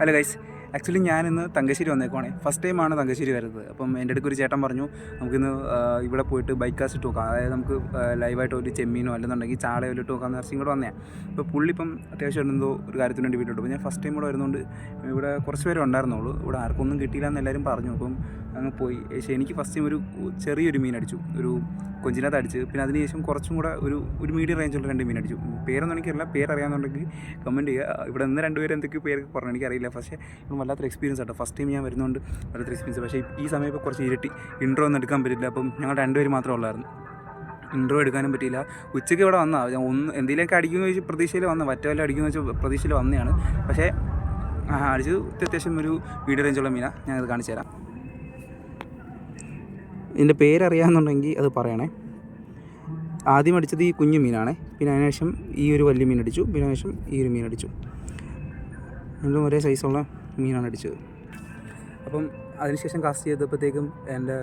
Hello guys actually ഞാനിന്ന് Thangassery വന്നേക്കുവാണേ. First ടൈമാണ് തങ്കശ്ശേരി വരുന്നത്. അപ്പം എന്റെ അടുക്കൊരു ചേട്ടൻ പറഞ്ഞു നമുക്കിന്ന് ഇവിടെ പോയിട്ട് ബൈക്ക് കാസ്റ്റ് നോക്കാം. അതായത് നമുക്ക് ലൈവായിട്ട് ഒരു ചെമ്മീനോ അല്ലെന്നുണ്ടെങ്കിൽ ചാളയോ ഇട്ട് നോക്കാം എന്ന് ഇങ്ങോട്ട് വന്നേ അപ്പോൾ പുള്ളി ഇപ്പം അത്യാവശ്യം എന്തോ ഒരു കാര്യത്തിന് വേണ്ടി വീട്ടിലോട്ട് അപ്പോൾ ഞാൻ ഫസ്റ്റ് ടൈം ഇവിടെ വരുന്നതുകൊണ്ട് ഇവിടെ കുറച്ച് പേര് ഉണ്ടായിരുന്നുള്ളൂ. ഇവിടെ ആർക്കൊന്നും കിട്ടിയില്ല എന്ന് എല്ലാവരും പറഞ്ഞു. അപ്പം അങ്ങ് പോയി. പക്ഷേ എനിക്ക് ഫസ്റ്റ് ടൈം ഒരു ചെറിയൊരു മീൻ അടിച്ചു. ഒരു കൊഞ്ചിനകത്ത് അടിച്ച് പിന്നെ അതിനുശേഷം കുറച്ചും കൂടെ ഒരു ഒരു മീഡിയം റേഞ്ചുള്ള രണ്ട് മീൻ അടിച്ചു. പേരൊന്നും എനിക്കറിയില്ല. പേരറിയാമെന്നുണ്ടെങ്കിൽ കമന്റ് ചെയ്യുക. ഇവിടെ നിന്ന് രണ്ടുപേരും എന്തൊക്കെയോ പേര് പറഞ്ഞു. എനിക്കറിയില്ല. പക്ഷേ ഇപ്പം വല്ലാത്തൊരു എക്സ്പീരിയൻസ് ആട്ടോ. ഫസ്റ്റ് ടൈം ഞാൻ വരുന്നതുകൊണ്ട് വല്ലാത്തൊരു എക്സ്പീരിയൻസ് പക്ഷേ ഈ സമയം ഇപ്പോൾ കുറച്ച് ഇരട്ടി. ഇൻട്രോ ഒന്നും എടുക്കാൻ പറ്റില്ല. അപ്പം ഞങ്ങൾ രണ്ടുപേർ മാത്രമേ ഉള്ളായിരുന്നു. ഇൻട്രോ എടുക്കാനും പറ്റിയില്ല. ഉച്ചയ്ക്ക് ഇവിടെ വന്നാൽ ഞാൻ ഒന്ന് എന്തെങ്കിലുമൊക്കെ അടിക്കുമെന്ന് ചോദിച്ചാൽ പ്രതീക്ഷയിൽ വന്ന വറ്റവല്ല അടിക്കുമെന്ന് വെച്ചാൽ പ്രതീക്ഷയിൽ വന്നതാണ്. പക്ഷേ ആ, അടിച്ചത് അത്യാവശ്യം ഒരു വീഡിയോ റേഞ്ചുള്ള മീനാണ് ഞാനത് കാണിച്ചു തരാം. ഇതിന്റെ പേരറിയാമെന്നുണ്ടെങ്കിൽ അത് പറയണേ. ആദ്യം അടിച്ചത് ഈ കുഞ്ഞു മീനാണ്. പിന്നെ അതിനുശേഷം ഈ ഒരു വലിയ മീൻ അടിച്ചു. പിന്നെ അതിനുശേഷം ഈ ഒരു മീൻ അടിച്ചു. രണ്ടും ഒരേ സൈസുള്ള മീനാണ് അടിച്ചത്. അപ്പം അതിനുശേഷം കാസ്റ്റ് ചെയ്തപ്പോഴത്തേക്കും എന്റെ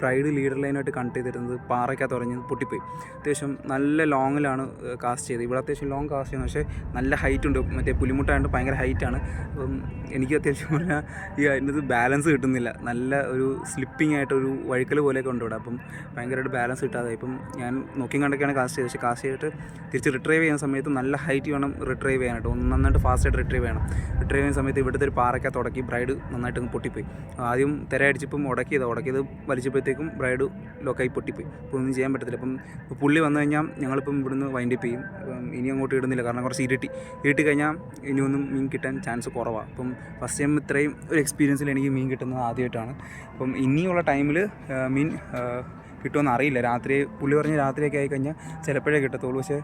ബ്രൈഡ് ലീഡർ ലൈനായിട്ട് കണക്ട് ചെയ്തിരുന്നത് പാറയ്ക്കകത്ത് ഉറഞ്ഞ് പൊട്ടിപ്പോയി. അത്യാവശ്യം നല്ല ലോങ്ങിലാണ് കാസ്റ്റ് ചെയ്തത്. ഇവിടെ അത്യാവശ്യം ലോങ് കാസ്റ്റ് ചെയ്യുന്നത് പക്ഷേ നല്ല ഹൈറ്റ് ഉണ്ട്. മറ്റേ പുലിമുട്ടായതുകൊണ്ട് ഭയങ്കര ഹൈറ്റാണ് അപ്പം എനിക്ക് അത്യാവശ്യം പറഞ്ഞാൽ ഈ അതിന്റെ ബാലൻസ് കിട്ടുന്നില്ല. നല്ല ഒരു സ്ലിപ്പിംഗ് ആയിട്ട് ഒരു വഴുക്കൽ പോലെയൊക്കെ ഉണ്ട് ഇവിടെ. അപ്പം ഭയങ്കരമായിട്ട് ബാലൻസ് കിട്ടാതെ ഇപ്പം ഞാൻ നോക്കി കണ്ടൊക്കെയാണ് കാസ്റ്റ് ചെയ്തത്. പക്ഷേ കാസ്റ്റ് ചെയ്തിട്ട് തിരിച്ച് റിട്രൈവ് ചെയ്യുന്ന സമയത്ത് നല്ല ഹൈറ്റ് വേണം റിട്രൈവ് ചെയ്യാനായിട്ട്. ഒന്ന് നന്നായിട്ട് ഫാസ്റ്റായിട്ട് റിട്രൈവ് ചെയ്യണം. റിട്രൈവ് ചെയ്യുന്ന സമയത്ത് ഇവിടുത്തെ ഒരു പാറയ്ക്കകത്ത് തുടക്കി ബ്രൈഡ് നന്നായിട്ട് പൊട്ടിപ്പോയി. ആദ്യം തിര അടിച്ചപ്പം ഉടക്കിയത്. ഉടക്കിയത് വലിച്ചപ്പോഴത്തേക്കും ബ്രൈഡ് ലോക്കായി പൊട്ടിപ്പോയി. അപ്പോൾ ഒന്നും ചെയ്യാൻ പറ്റത്തില്ല. അപ്പം പുള്ളി വന്നു കഴിഞ്ഞാൽ ഞങ്ങളിപ്പം ഇവിടുന്ന് വൈൻഡപ്പ് ചെയ്യും. ഇനി അങ്ങോട്ട് ഇടുന്നില്ല. കാരണം കുറച്ച് ഇരുട്ടി. ഇരുട്ടി കഴിഞ്ഞാൽ ഇനിയൊന്നും മീൻ കിട്ടാൻ ചാൻസ് കുറവാണ് അപ്പം ഫസ്റ്റ് ടൈം ഇത്രയും ഒരു എക്സ്പീരിയൻസിൽ എനിക്ക് മീൻ കിട്ടുന്നത് ആദ്യമായിട്ടാണ്. അപ്പം ഇനിയുള്ള ടൈമിൽ മീൻ കിട്ടുമെന്ന് അറിയില്ല. രാത്രി പുള്ളി പറഞ്ഞ് രാത്രിയൊക്കെ ആയി കഴിഞ്ഞാൽ ചിലപ്പോഴേ കിട്ടത്തുള്ളൂ. പക്ഷേ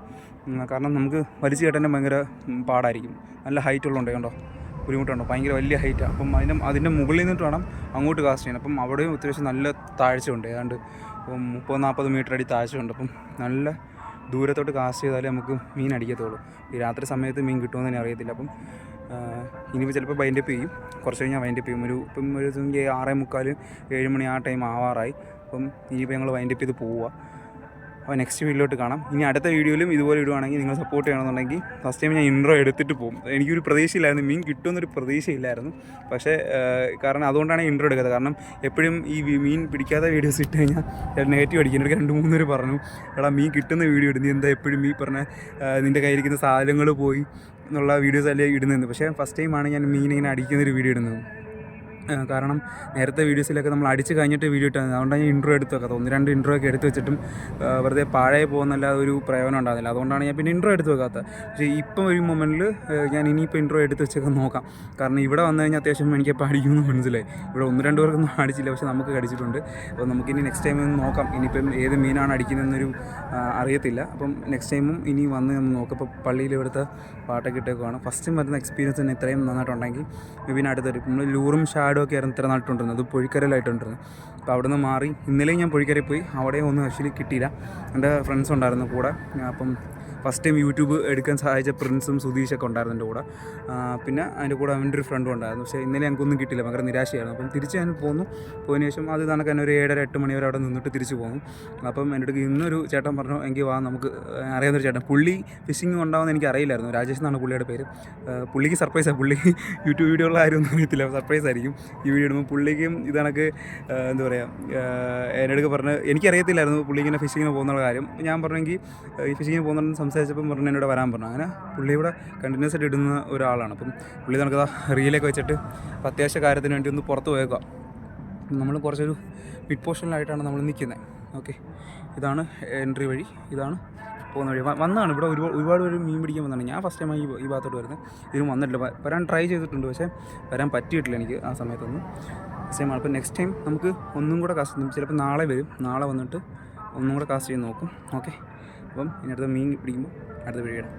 കാരണം നമുക്ക് വലിച്ചു കെട്ടാൻ ഭയങ്കര പാടായിരിക്കും. നല്ല ഹൈറ്റ് ഉള്ളതുകൊണ്ട് കണ്ടോ? ബുദ്ധിമുട്ടുണ്ടോ? ഭയങ്കര വലിയ ഹൈറ്റാണ് അപ്പം അതിന്റെ അതിന്റെ മുകളിൽ നിന്നിട്ട് വേണം അങ്ങോട്ട് കാസ്റ്റ് ചെയ്യാൻ. അപ്പം അവിടെയും അത്യാവശ്യം നല്ല താഴ്ചയുണ്ട്. ഏതാണ്ട് മുപ്പത് നാൽപ്പത് മീറ്റർ അടി താഴ്ചയുണ്ട്. അപ്പം നല്ല ദൂരത്തോട്ട് കാസ്റ്റ് ചെയ്താലേ നമുക്ക് മീൻ അടിക്കത്തുള്ളൂ. ഈ രാത്രി സമയത്ത് മീൻ കിട്ടുമെന്ന് തന്നെ അറിയത്തില്ല. അപ്പം ഇനിയിപ്പോൾ ചിലപ്പോൾ വൈൻഡപ്പ് ചെയ്യും. കുറച്ച് കഴിഞ്ഞാൽ വൈൻഡപ്പ് ചെയ്യും. ഒരു ഇപ്പം ഒരു ആറേ മുക്കാൽ ഏഴ് മണി ആ ടൈം ആവാറായി. അപ്പം ഇനിയിപ്പോൾ ഞങ്ങൾ വൈൻഡപ്പ് ചെയ്ത് പോവുക അപ്പോൾ നെക്സ്റ്റ് വീഡിയോയിലോട്ട് കാണാം. ഇനി അടുത്ത വീഡിയോയിലും ഇതുപോലെ ഇടുവാണെങ്കിൽ നിങ്ങൾ സപ്പോർട്ട് ചെയ്യണമെന്നുണ്ടെങ്കിൽ ഫസ്റ്റ് ടൈം ഞാൻ ഇൻട്രോ എടുത്തിട്ട് പോകും. എനിക്കൊരു പ്രതീക്ഷയില്ലായിരുന്നു. മീൻ കിട്ടുമെന്നൊരു പ്രതീക്ഷയില്ലായിരുന്നു. പക്ഷേ കാരണം അതുകൊണ്ടാണ് ഇൻട്രോ എടുക്കാത്തത് കാരണം എപ്പോഴും ഈ മീൻ പിടിക്കാത്ത വീഡിയോസ് ഇട്ട് കഴിഞ്ഞാൽ നെഗറ്റീവ് അടിക്കും. എനിക്ക് രണ്ട് മൂന്ന് പേര് പറഞ്ഞു എടാ മീൻ കിട്ടുന്ന വീഡിയോ ഇടുന്നു എന്താ എപ്പോഴും മീ പറഞ്ഞ നിന്റെ കയ്യിരിക്കുന്ന സാധനങ്ങൾ പോയി എന്നുള്ള വീഡിയോസ് അല്ലേ ഇടുന്നത് പക്ഷേ ഫസ്റ്റ് ടൈമാണ് ഞാൻ മീൻ ഇങ്ങനെ അടിക്കുന്നൊരു വീഡിയോ ഇടുന്നത്. കാരണം നേരത്തെ വീഡിയോസിലൊക്കെ നമ്മൾ അടിച്ച് കഴിഞ്ഞിട്ട് വീഡിയോ ഇട്ടാൽ അതുകൊണ്ടാണ് ഞാൻ ഇൻട്രോ എടുത്ത് വെക്കാത്തത്. ഒന്ന് രണ്ട് ഇൻട്രോ ഒക്കെ എടുത്ത് വെച്ചിട്ടും വെറുതെ പാഴായി പോകുന്നല്ലാതെ ഒരു പ്രയോജനം ഉണ്ടാകുന്നില്ല. അതുകൊണ്ടാണ് ഞാൻ പിന്നെ ഇൻട്രോ എടുത്ത് വെക്കാത്തത്. പക്ഷേ ഇപ്പം ഒരു മൊമെന്റിൽ ഞാൻ ഇനിയിപ്പോൾ ഇൻട്രോ എടുത്ത് വെച്ചൊക്കെ നോക്കാം. കാരണം ഇവിടെ വന്നു കഴിഞ്ഞാൽ അത്യാവശ്യം എനിക്ക് പഠിക്കുമെന്ന് മനസ്സിലായി. ഇവിടെ ഒന്ന് രണ്ട് പേർക്കൊന്നും അടിച്ചില്ല പക്ഷേ നമുക്ക് കടിച്ചിട്ടുണ്ട് അപ്പോൾ നമുക്കിനി നെക്സ്റ്റ് ടൈം ഒന്ന് നോക്കാം. ഇനിയിപ്പം ഏത് മീനാണ് അടിക്കുന്നതെന്നൊരു അറിയത്തില്ല. അപ്പം നെക്സ്റ്റ് ടൈമും ഇനി വന്ന് നമ്മൾ നോക്കാം. ഇപ്പോൾ പള്ളിയിൽ ഇവിടുത്തെ പാട്ടൊക്കെ ഇട്ടേക്കുവാണ്. ഫസ്റ്റ് വരുന്ന എക്സ്പീരിയൻസ് തന്നെ ഇത്രയും നന്നായിട്ടുണ്ടെങ്കിൽ പിന്നെ അടുത്തൊരു നമ്മൾ ലൂറും ഷാഡും ഒക്കെ ആയിരുന്നു ഇത്ര നാട്ടിട്ടുണ്ടിരുന്നത് അത് പൊഴിക്കരയിലായിട്ടുണ്ടിരുന്നത് അപ്പോൾ അവിടെ നിന്ന് മാറി ഇന്നലെയും ഞാൻ പൊഴിക്കരയിൽ പോയി. അവിടെ ഒന്നും ആക്ച്വലി കിട്ടിയില്ല. എന്റെ ഫ്രണ്ട്സ് ഉണ്ടായിരുന്നു കൂടെ. അപ്പം ഫസ്റ്റ് ടൈം യൂട്യൂബ് എടുക്കാൻ സഹായിച്ച പ്രിൻസും സുധീഷൊക്കെ ഉണ്ടായിരുന്നു എന്റെ കൂടെ. പിന്നെ അതിന്റെ കൂടെ അവന്റെ ഒരു ഫ്രണ്ടും ഉണ്ടായിരുന്നു. പക്ഷേ ഇന്നലെ ഞങ്ങൾക്കൊന്നും കിട്ടില്ല ഭയങ്കര നിരാശയായിരുന്നു. അപ്പം തിരിച്ച് ഞാൻ പോന്നു. പോയതിന് ശേഷം അത് കണക്ക് തന്നെ ഒരു ഏഴര എട്ട് മണി വരെ അവിടെ നിന്നിട്ട് തിരിച്ച് പോന്നു. അപ്പം എന്റെ അടുത്ത് ഇന്നൊരു ചേട്ടൻ പറഞ്ഞു എങ്കിൽ വാ നമുക്ക് അറിയാവുന്ന അറിയാവുന്നൊരു ചേട്ടൻ. പുള്ളി ഫിഷിങ് ഉണ്ടാവുമെന്ന് എനിക്ക് അറിയില്ലായിരുന്നു. രാജേഷ് എന്നാണ് പുള്ളിയുടെ പേര്. പുള്ളിക്ക് സർപ്രൈസാണ് പുള്ളി യൂട്യൂബ് വീഡിയോകൾ ആരും അറിയത്തില്ല. സർപ്രൈസ് ആയിരിക്കും ഈ വീഡിയോ ഇടുമ്പോൾ പുള്ളിക്കും ഇത് കണക്ക് എന്താ പറയുക എന്റെ അടുത്ത് പറഞ്ഞ് എനിക്കറിയത്തില്ലായിരുന്നു പുള്ളി ഇങ്ങനെ ഫിഷിങ്ങിന് പോകുന്ന കാര്യം. ഞാൻ പറഞ്ഞെങ്കിൽ ഈ ഫിഷിങ്ങിന് പോകുന്നുണ്ടെന്ന് സംസാരിച്ചപ്പം പറഞ്ഞു എന്നോട് വരാൻ പറഞ്ഞു. അങ്ങനെ പുള്ളി ഇവിടെ കണ്ടിന്യൂസ് ആയിട്ട് ഇടുന്ന ഒരാളാണ്. അപ്പം പുള്ളി നമുക്ക് റീലൊക്കെ വെച്ചിട്ട് അപ്പം അത്യാവശ്യ കാര്യത്തിന് വേണ്ടി ഒന്ന് പുറത്ത് പോയേക്കാം നമ്മൾ കുറച്ചൊരു മിഡ് പോർഷനിലായിട്ടാണ് നമ്മൾ നിൽക്കുന്നത് ഓക്കെ ഇതാണ് എൻട്രി വഴി. ഇതാണ് പോകുന്ന വഴി. വന്നതാണ് ഇവിടെ ഒരുപാട് ഒരുപാട് പേര് മീൻ പിടിക്കാൻ വന്നതാണ് ഞാൻ ഫസ്റ്റ് ടൈം ഈ ഈ ഭാഗത്തോട്ട് വരുന്നത് ഇതിന് വന്നിട്ടില്ല. വരാൻ ട്രൈ ചെയ്തിട്ടുണ്ട്. പക്ഷേ വരാൻ പറ്റിയിട്ടില്ല എനിക്ക് ആ സമയത്തൊന്നും. സെയിം ആണ്. അപ്പോൾ നെക്സ്റ്റ് ടൈം നമുക്ക് ഒന്നും കൂടെ കാസ്റ്റ് ചിലപ്പോൾ നാളെ വരും. നാളെ വന്നിട്ട് ഒന്നും കൂടെ കാസ്റ്റ് ചെയ്ത് നോക്കും. ഓക്കെ അപ്പം ഇനി അടുത്ത മീൻ പിടിക്കുമ്പോൾ അടുത്ത ഇടാം